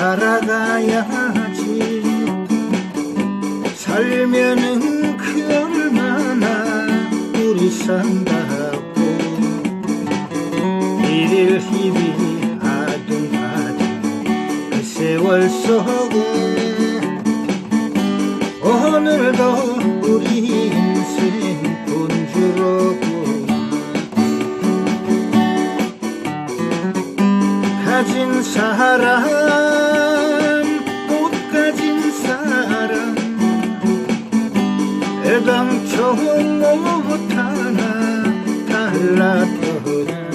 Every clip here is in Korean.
살아가야 하지. 살면은 그 얼마나 우리 산다고. 일일히비 아둥아둥 그 세월 속에 오늘도 우리 인생 군주로고. 가진 사랑 애당초 못하나 달랐더라 있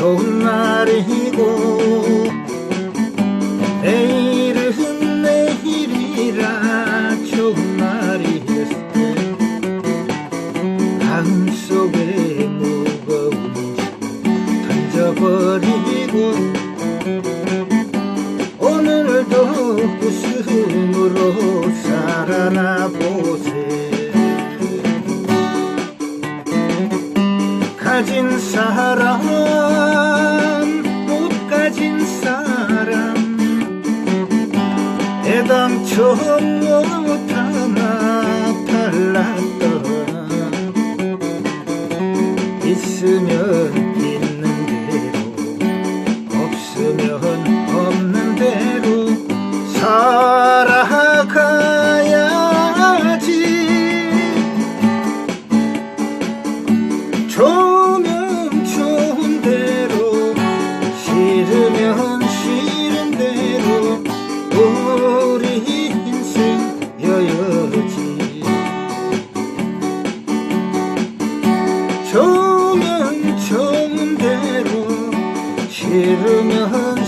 좋은 날이고 내일은 내일이라 좋은 날이었을 마음속에 무거운 짐 던져버리고 오늘도 웃음으로 살아나 보세. 가진 사람 애당초 못하나 달랐더라 있으면 있는 대로 없으면 없는 대로 살아가야지. 좋으면 좋은 대로 싫으면 싫은 대로 좋으면 좋은 대로 싫으면